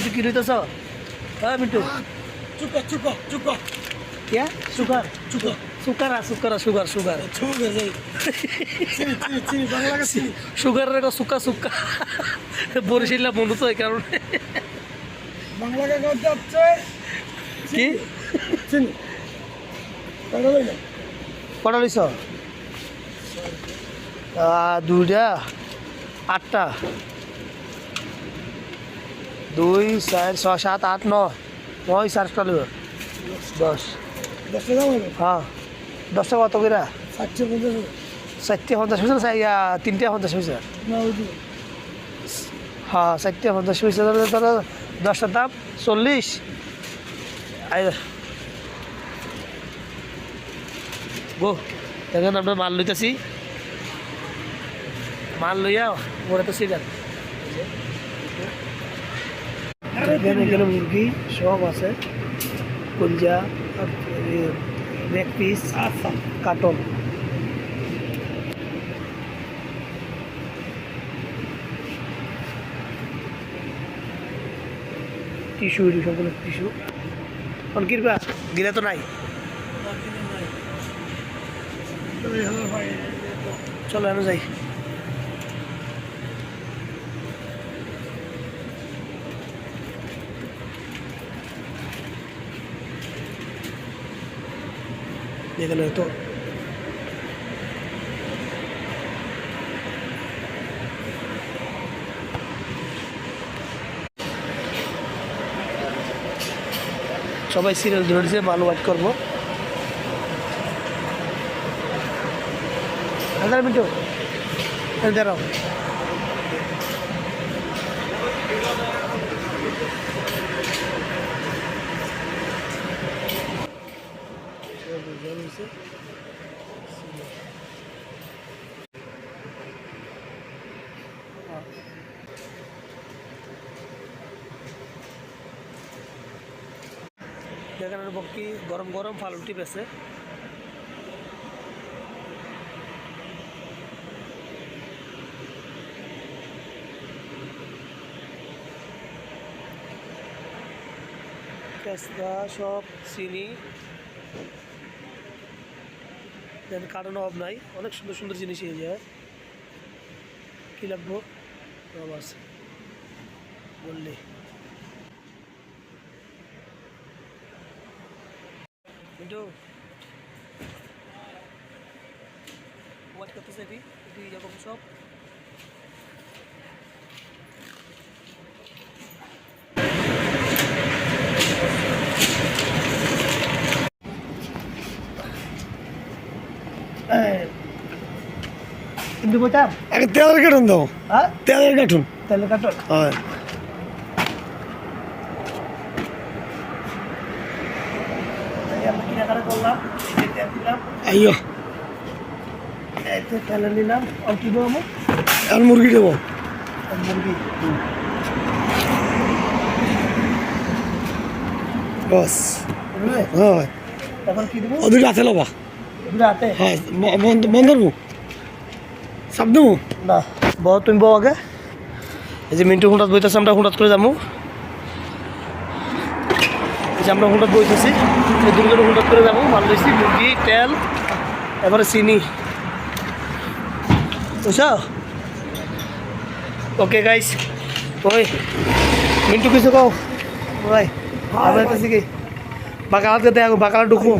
মিন্টু কি লইতেছ হ্যাঁ মিন্টু। চুকা চুকা চুকা কিয়া sugar. Sugar sugar sugar sugar. চিনি সুগারের একটা সুকা সুকা। বরিশাল্লা বন্ধু তো এই কারণে। বাংলা লাগে যাচ্ছে কি? চিনি। লইছ? দুইটা আটটা। দুই চার ছয় সাত আট নয় নয় চারটা লইব দশ। হ্যাঁ দশটা কত করে পঞ্চাশ চারটে পঞ্চাশ পয়সা না তিনটে পঞ্চাশ পয়সা হ্যাঁ চারটে পঞ্চাশ পয়সা ধরো ধরো দশটার দাম চল্লিশ। গো দেখেন আমরা মাল লইতেছি। মাল লইয়া ওরা তো সিগার এখানে এখানে মুরগি সব আছে। কলজা লেগ পিস আচ্ছা। কাটন টিস্যু সবগুলো টিস্যু। এখন কিরবা? গিলা তো নাই। চলো আমি যাই। এখানে তো সবাই সিরিয়াল ধরেছে মাল ওয়াইট করব। হাজার মিনিট দাঁড়াও। দেখেন বক্কি গরম গরম ফালুটি পেছে পেস্তা সব চিনি দেন কারণ অভাব নাই। অনেক সুন্দর সুন্দর জিনিস এই যায় কী লাগবো? সব আছে। বললি। কিন্তু ওয়াট করতেছে এটি? এটি এরকম সব। কিন্তু বলতাম আগে তেলের কার্টুন দাও হ্যাঁ? তেলের কার্টুন তাহলে কাটন। হয়। তেল আইয়ো। এই নিলাম। আর কি দেবো আর মুরগি দেবো। মুরগি। বস। কি দেবো? ও দুটো লবা। দুটো হাতে হয় বন্ধ বন্ধ করব চাপ দেবো না বউ তুমি বউ আগে এই যে মিন্টু হুঁটাত বইতেছে আমরা হুঁটাত করে যাব এই যে আমরা হুঁটাত বইতেছি এই দুটো করে হুঁটাত করে যাব মাল লইছি মুরগি তেল এবারে চিনি বুঝছ ওকে গাইস ওই মিন্টু কিছু কও ভাই আমার কাছে কি বাকালাতে দেখো বাকালা ঢুকবো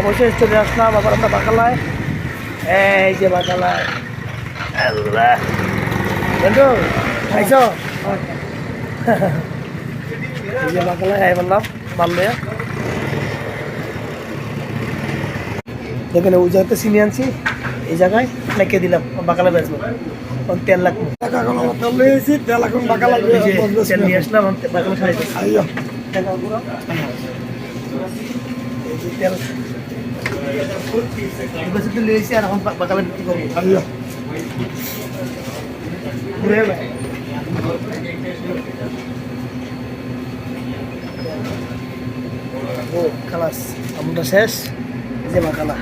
অবশ্যই চলে আসলাম আবার আমরা বাকালায়। এই যে বাকালায়। বন্ধু খাইছ? এই যে বাকালায় আই বললাম মাল লইয়া দেখেন ওই জায়গাতে চিনি আনছি এই জায়গায় লেখে দিলাম বাকালা তখন তেল লাগবো। তেল এখন বাঁকা লাগবে তেল নিয়ে আসলাম আমি খাইতে তেল। আর এখন বাকালা বিক্রি করব? ও খালাস আমরা শেষ। যে বাকালা